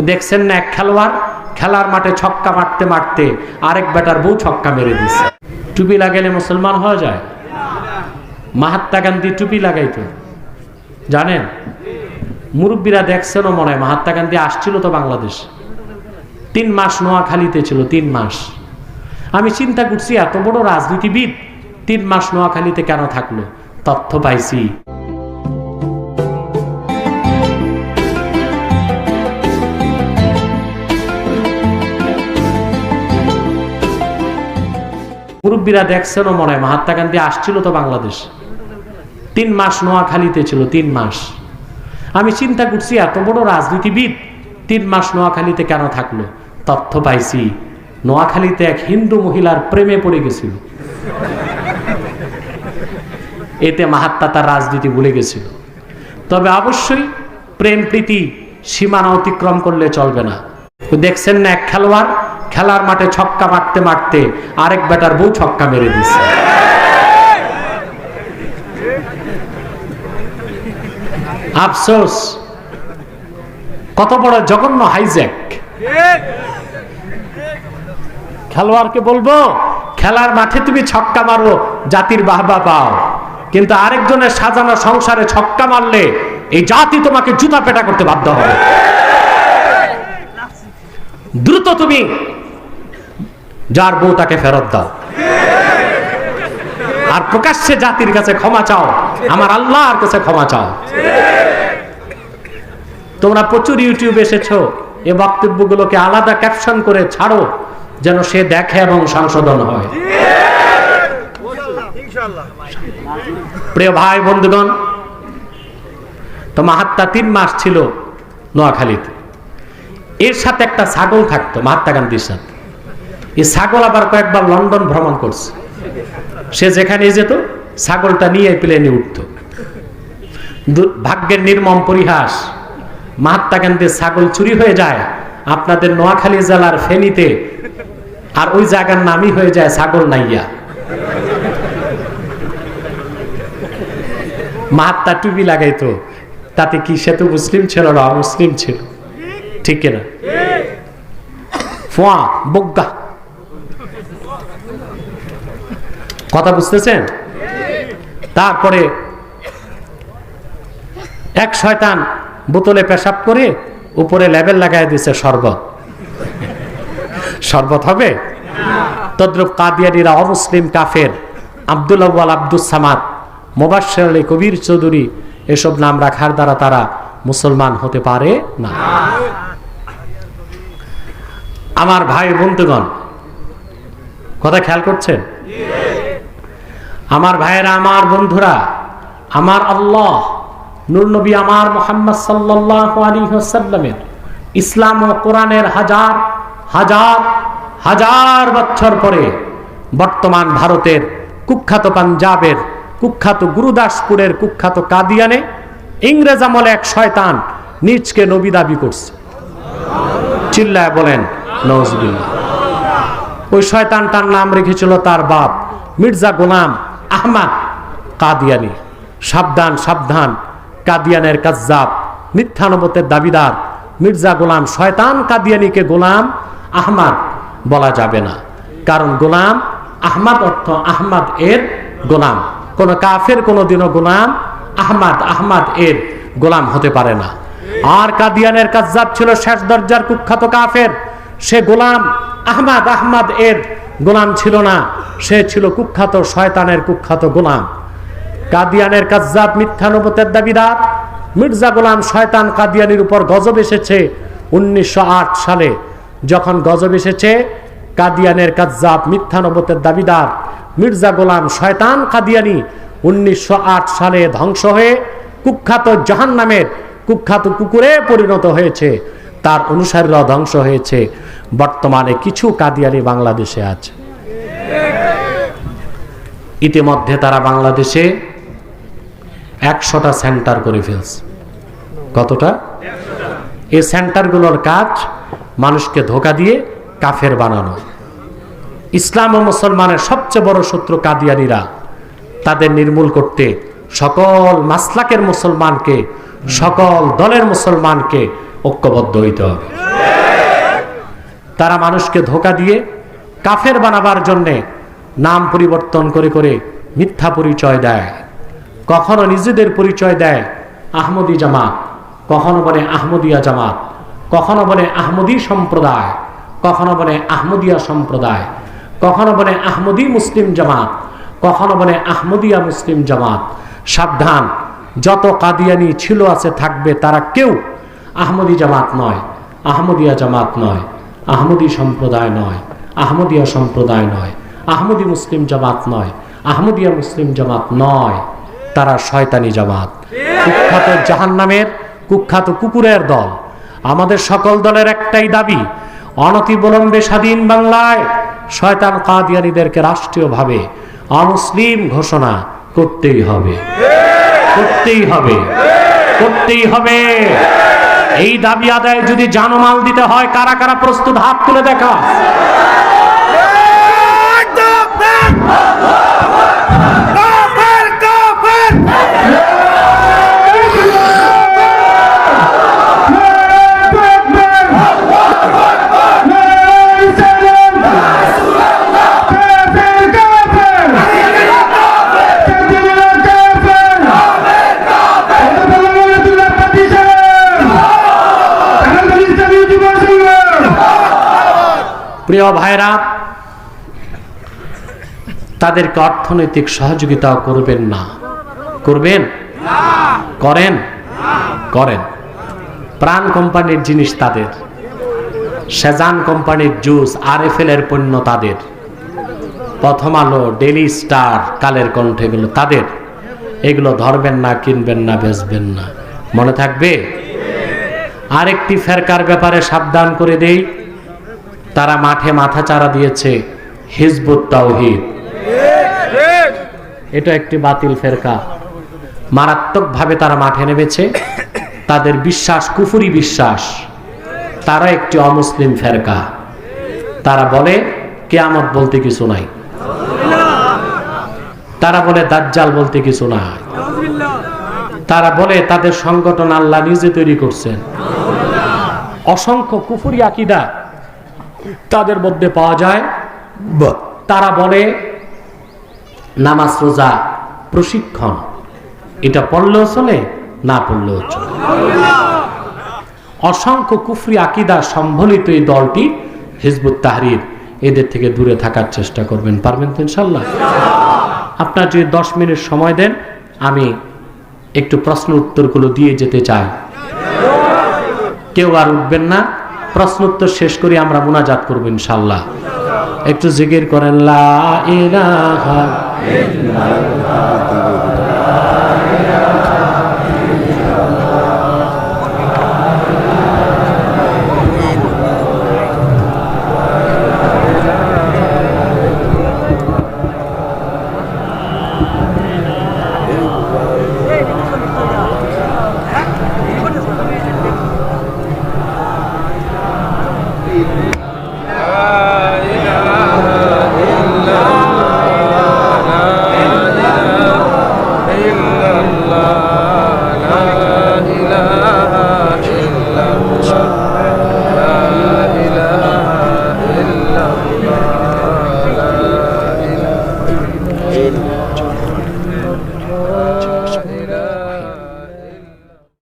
দেখছেন না এক খেলোয়াড়? খেলার মাঠে ছক্কা মারতে মারতে আরেক ব্যাটার বউ ছক্কা মেরে দিচ্ছে টুপি লাগাইলে মুসলমান হওয়া যায়? মাহাত্মা গান্ধী টুপি লাগাইতো। জানেন? মুরব্বীরা দেখছেনও মনে হয় মহাত্মা গান্ধী আসছিল তো বাংলাদেশ। তিন মাস নোয়াখালীতে ছিল, তিন মাস। আমি চিন্তা করছি, এত বড় রাজনীতিবিদ, তিন মাস নোয়াখালীতে কেন থাকল? তথ্য পাইছি। মুরব্বীরা দেখছেনও মনে হয়। মহাত্মা গান্ধী আসছিল তো বাংলাদেশ। তিন মাস নোয়াখালীতে ছিল, তিন মাস। আমি চিন্তা করছি, এত বড় রাজনীতিবিদ তিন মাস নোয়াখালীতে কেন থাকল? তথ্য পাইছি, নোয়াখালীতে এক হিন্দু মহিলার প্রেমে পড়ে গেছিল। এতে মাহাত্মা তার রাজনীতি ভুলে গেছিল। তবে অবশ্যই প্রেম প্রীতি সীমানা অতিক্রম করলে চলবে না। দেখছেন না এক খেলোয়াড় খেলার মাঠে ছক্কা মারতে মারতে আরেক ব্যাটার বউ ছক্কা মেরে দিচ্ছে আফসোস, কত বড় জঘন্য হাইজ্যাক খেলোয়াড়কে বলব, খেলার মাঠে তুমি ছক্কা মারো, জাতির বাহবা পাও। কিন্তু আরেকজনের সাজানো সংসারে ছক্কা মারলে এই জাতি তোমাকে জুতা পেটা করতে বাধ্য হবে। দ্রুত তুমি যার বউ তাকে ফেরত দাও। আর প্রকাশ্যে জাতির কাছে ক্ষমা চাও, আমার আল্লাহর কাছে ক্ষমা চাও। তোমরা প্রচুর ইউটিউবে এসেছ, এ বক্তব্যগুলোকে আলাদা ক্যাপশন করে ছাড়ো, যেন সে দেখে এবং সংশোধন হয়। প্রিয় ভাই, বন্ধুগণ, তো মাহাত্মা তিন মাস ছিল নোয়াখালীতে। এর সাথে একটা ছাগল থাকতো মহাত্মা গান্ধীর সাথে। এই ছাগল আবার কয়েকবার লন্ডন ভ্রমণ করছে। সে যেখানে যেত, ছাগলটা নিয়ে প্লেনে উঠত। ভাগ্যের নির্মম পরিহাস। মহাত্মা গান্ধীর ছাগল চুরি হয়ে যায়, আপনাদের নোয়াখালী জেলার ফেনীতে, আর ওই জায়গার নামই হয়ে যায় ছাগল নাইয়া। মাহাত্মা টুপি লাগাইতো, তাতে কি সে তো মুসলিম ছিল না মুসলিম ছিল? ঠিক কিনা? ফোয়া বজ্ঞা কথা বুঝতেছেন? তারপরে এক শয়তান বোতলে পেশাব করে উপরে লেবেল লাগাই দিছে শরবত। শরবত হবে? তদ্রুপ কাদিয়ানিরা অমুসলিম কাফের, আব্দুল আব্বাল আব্দুল সামাদ মোবাশ্বের আলী কবির চৌধুরী, এসব নাম রাখার দ্বারা তারা মুসলমান হতে পারে না। আমার ভাই বন্ধুগণ কথা খেয়াল করছেন? আমার ভাইয়েরা, আমার বন্ধুরা, আমার আল্লাহ, নূর নবী আমার মোহাম্মদ সাল্লাহ সাল্লামের ইসলাম ও কোরআনের হাজার হাজার হাজার বছর পরে বর্তমান ভারতের কুখ্যাত পাঞ্জাবের কুখ্যাত গুরুদাসপুরের কুখ্যাত কাদিয়ানে ইংরেজ আমলে এক শয়তান নিজকে নবী দাবি করছে। চিল্লায় বলেন নজবিল্লা ওই শয়তানটার নাম রেখেছিল তার বাপ, মির্জা গোলাম আহমাদ কাদিয়ানি। সাবধান সাবধান, কাদিয়ানের কাজ্জাব মিথ্যানবতের দাবিদার, মির্জা গোলাম শয়তান কাদিয়ানিকে গোলাম আহমাদ বলা যাবে না। কারণ গোলাম আহমদ অর্থ আহমদ এর গোলাম। কোন কাফের কোনোদিনও গোলাম আহমদ আহমদ এর গোলাম হতে পারে না। আর কাদিয়ানের কাজ্জাব ছিল শেষ দরজার কুখ্যাত কাফের। সে গোলাম আহমদ আহমদ এর গোলাম ছিল না। সে ছিল কুখ্যাত শয়তানের কুখ্যাত গোলাম। কাদিয়ানের কাজ্জাব মিথ্যানুবতের দাবিদার। মির্জা গোলাম শয়তান কাদিয়ানির উপর গজব এসেছে উনিশশো আট সালে। যখন গজব এসেছে, কাদিয়ানের কাজ্জাব মিথ্যানবতের দাবিদার। মির্জা গোলাম শয়তান কাদিয়ানি উনিশশো আট সালে ধ্বংস হয়ে কুখ্যাত জাহান নামের কুখ্যাত কুকুরে পরিণত হয়েছে। তার অনুসারীরাও ধ্বংস হয়েছে। বর্তমানে কিছু কাদিয়ানি বাংলাদেশে আছে। ইতিমধ্যে তারা বাংলাদেশে একশোটা সেন্টার করে ফেলছে। কতটা? এই সেন্টারগুলোর কাজ মানুষকে ধোকা দিয়ে কাফের বানানো। ইসলাম ও মুসলমানের সবচেয়ে বড় শত্রু কাদিয়ানিরা তাদের নির্মূল করতে সকল মাসলাকের মুসলমানকে, সকল দলের মুসলমানকে ঐক্যবদ্ধ হইতে হবে। তারা মানুষকে ধোকা দিয়ে কাফের বানাবার জন্যে নাম পরিবর্তন করে করে মিথ্যা পরিচয় দেয়। কখনো নিজেদের পরিচয় দেয় আহমদি জামাত, কখনো বলে আহমদিয়া জামাত, কখনো বলে আহমদি সম্প্রদায়, কখনো বলে আহমদিয়া সম্প্রদায়, কখনো বলে আহমদি মুসলিম জামাত, কখনো বলে আহমদিয়া মুসলিম জামাত। সাবধান, যত কাদিয়ানি ছিল আছে থাকবে তারা কেউ আহমদি জামাত নয়, আহমদিয়া জামাত নয়, আহমদি সম্প্রদায় নয়, আহমদিয়া সম্প্রদায় নয়, আহমদি মুসলিম জামাত নয়, আহমদিয়া মুসলিম জামাত নয়। তারা শয়তানি জামাত। কুখ্যাত জাহান্নামের, কুখ্যাত কুকুরের দল। আমাদের সকল দলের একটাই দাবি, অনতিবিলম্বে স্বাধীন বাংলায় শয়তান কাদিয়ানিদেরকে রাষ্ট্রীয়ভাবে অমুসলিম ঘোষণা করতেই হবে। করতেই হবে। করতেই হবে। এই দাবি আদায় যদি জানমাল দিতে হয় কারা কারা প্রস্তুত? হাত তুলে দেখা। প্রিয় ভাইরা, তাদেরকে অর্থনৈতিক সহযোগিতাও করবেন না। করবেন? করেন? করেন। প্রাণ কোম্পানির জিনিস তাদের। সেজান কোম্পানির জুস আর এফ এর পণ্য তাদের। প্রথম আলো ডেলি স্টার, কালের কণ্ঠ এগুলো তাদের। এগুলো ধরবেন না, কিনবেন না, বেচবেন না। মনে থাকবে? আরেকটি ফেরকার ব্যাপারে সাবধান করে দেই। তারা মাঠে মাথা চারা দিয়েছে, হিজবুত তাওহিদ। এটা একটি বাতিল ফেরকা। মারাত্মকভাবে তারা মাঠে নেমেছে, তাদের বিশ্বাস কুফুরি বিশ্বাস। তারা একটি অমুসলিম ফেরকা। তারা বলে, কেয়ামত বলতে কিছু নাই। তারা বলে, দাজ্জাল বলতে কিছু নাই। তারা বলে, তাদের সংগঠন আল্লাহ নিজে তৈরি করছেন। অসংখ্য কুফুরি আকিদা তাদের মধ্যে পাওয়া যায়। তারা বলে নামাজ রোজা প্রশিক্ষণ। এটা পড়লেও চলে না পড়লেও চলে। অসংখ্য কুফরি আকিদা সম্বলিত এই দলটি হিজবুত তাহরির এদের থেকে দূরে থাকার চেষ্টা করবেন। পারবেন তো ইনশাল্লাহ আপনার যদি দশ মিনিট সময় দেন আমি একটু প্রশ্ন উত্তরগুলো দিয়ে যেতে চাই। কেউ আর উঠবেন না। প্রশ্ন উত্তর শেষ করে আমরা মোনাজাত করব ইনশাল্লাহ। একটু জিকির করেন লা ইলাহা ইলাহা